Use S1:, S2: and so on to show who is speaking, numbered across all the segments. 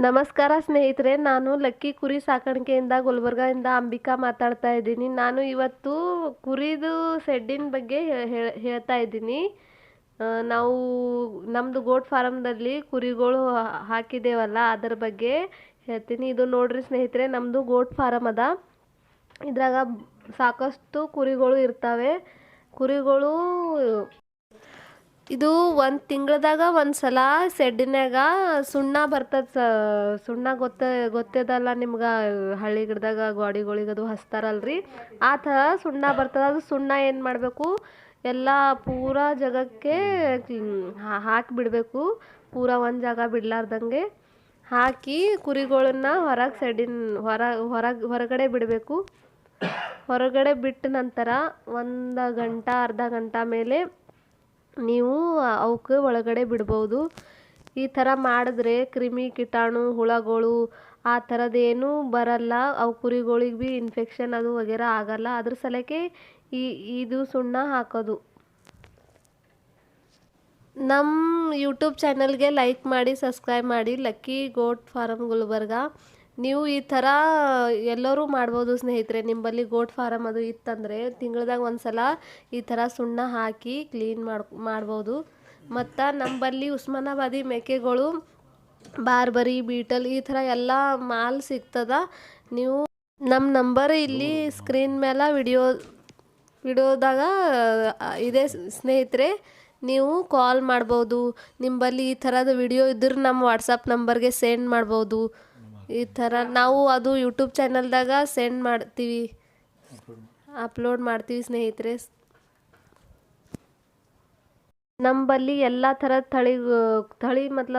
S1: ನಮಸ್ಕಾರ ಸ್ನೇಹಿತರೆ, ನಾನು ಲಕ್ಕಿ ಕುರಿ ಸಾಕಾಣಿಕೆಯಿಂದ ಗುಲ್ಬರ್ಗಾದಿಂದ ಅಂಬಿಕಾ ಮಾತಾಡ್ತಾ ಇದ್ದೀನಿ. ನಾನು ಇವತ್ತು ಕುರಿದು ಶೆಡ್ಡಿನ ಬಗ್ಗೆ ಹೇಳ್ತಾ ಇದ್ದೀನಿ. ನಾವು ನಮ್ಮದು ಗೋಟ್ ಫಾರಮ್ದಲ್ಲಿ ಕುರಿಗಳು ಹಾಕಿದ್ದೇವಲ್ಲ, ಅದರ ಬಗ್ಗೆ ಹೇಳ್ತೀನಿ. ಇದು ನೋಡ್ರಿ ಸ್ನೇಹಿತರೆ ನಮ್ಮದು ಗೋಟ್ ಫಾರಮ್ ಅದ. ಇದ್ರಾಗ ಸಾಕಷ್ಟು ಕುರಿಗಳು ಇರ್ತವೆ. ಕುರಿಗಳು ಇದು ಒಂದು ತಿಂಗಳದಾಗ ಒಂದು ಸಲ ಸೆಡ್ನ್ಯಾಗ ಸುಣ್ಣ ಬರ್ತದೆ ಸುಣ್ಣ ಗೊತ್ತ, ಗೊತ್ತದಲ್ಲ ನಿಮ್ಗೆ ಹಳ್ಳಿ ಗಿಡದಾಗ ಗೋಡಿಗಳಿಗೆ ಅದು ಹಚ್ತಾರಲ್ರಿ? ಆ ಥರ ಸುಣ್ಣ ಬರ್ತದೆ, ಅದು ಸುಣ್ಣ ಏನು ಮಾಡಬೇಕು? ಎಲ್ಲ ಪೂರ ಜಾಗಕ್ಕೆ ಹಾಕಿಬಿಡಬೇಕು ಪೂರ ಒಂದು ಜಾಗ ಬಿಡಲಾರ್ದಂಗೆ ಹಾಕಿ ಕುರಿಗಳನ್ನ ಹೊರಗೆ ಸೆಡ್ಡಿನ ಹೊರ, ಹೊರಗೆ, ಹೊರಗಡೆ ಬಿಡಬೇಕು. ಹೊರಗಡೆ ಬಿಟ್ಟ ನಂತರ ಒಂದು ಗಂಟೆ, ಅರ್ಧ ಗಂಟೆ ಮೇಲೆ ನೀವು ಅವಕ್ಕೆ ಒಳಗಡೆ ಬಿಡ್ಬೋದು. ಈ ಥರ ಮಾಡಿದ್ರೆ ಕ್ರಿಮಿ ಕೀಟಾಣು, ಹುಳಗಳು, ಆ ಥರದ್ದೇನೂ ಬರಲ್ಲ. ಅವು ಕುರಿಗಳಿಗೆ ಭೀ ಇನ್ಫೆಕ್ಷನ್ ಅದು ವಗೇರ ಆಗಲ್ಲ. ಅದ್ರ ಸಲಕ್ಕೆ ಈ, ಇದು ಸುಣ್ಣ ಹಾಕೋದು. ನಮ್ಮ ಯೂಟ್ಯೂಬ್ ಚಾನಲ್ಗೆ ಲೈಕ್ ಮಾಡಿ ಸಬ್ಸ್ಕ್ರೈಬ್ ಮಾಡಿ. Lucky goat farm Gulbarga. ನೀವು ಈ ಥರ ಎಲ್ಲರೂ ಮಾಡ್ಬೋದು ಸ್ನೇಹಿತರೆ ನಿಮ್ಮಲ್ಲಿ ಗೋಟ್ ಫಾರಮ್ ಅದು ಇತ್ತಂದರೆ ತಿಂಗಳ್ದಾಗ ಒಂದು ಸಲ ಈ ಥರ ಸುಣ್ಣ ಹಾಕಿ ಕ್ಲೀನ್ ಮಾಡಿ ಮಾಡ್ಬೋದು. ಮತ್ತು ನಂಬಲ್ಲಿ ಉಸ್ಮಾನಾಬಾದಿ ಮೇಕೆಗಳು, ಬಾರ್ಬರಿ, ಬೀಟಲ್ ಈ ಥರ ಎಲ್ಲ ಮಾಲ್ ಸಿಗ್ತದ. ನೀವು ನಮ್ಮ ನಂಬರ್ ಇಲ್ಲಿ ಸ್ಕ್ರೀನ್ ಮೇಲೆ ವಿಡಿಯೋ, ವಿಡಿಯೋದಾಗ ಇದೆ ಸ್ನೇಹಿತರೆ, ನೀವು ಕಾಲ್ ಮಾಡ್ಬೋದು. ನಿಂಬಲ್ಲಿ ಈ ಥರದ ವಿಡಿಯೋ ಇದ್ರೆ ನಮ್ಮ ವಾಟ್ಸಪ್ ನಂಬರ್ಗೆ ಸೆಂಡ್ ಮಾಡ್ಬೋದು. ಈ ಥರ ನಾವು ಅದು ಯೂಟ್ಯೂಬ್ ಚಾನಲ್ದಾಗ ಸೆಂಡ್ ಮಾಡ್ತೀವಿ. ಅಪ್ಲೋಡ್ ಮಾಡ್ತೀವಿ ಸ್ನೇಹಿತರೆ. ನಂಬಲ್ಲಿ ಎಲ್ಲ ಥರದ ತಳಿ ತಳಿ ಮತ್ಲ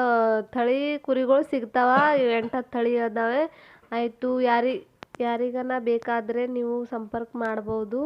S1: ತಳಿ ಕುರಿಗಳು ಸಿಗ್ತಾವ. ಎಂಟು ತಳಿ ಅದಾವೆ. ಆಯಿತು, ಯಾರಿ, ಯಾರಿಗನ ಬೇಕಾದರೆ ನೀವು ಸಂಪರ್ಕ ಮಾಡ್ಬೋದು.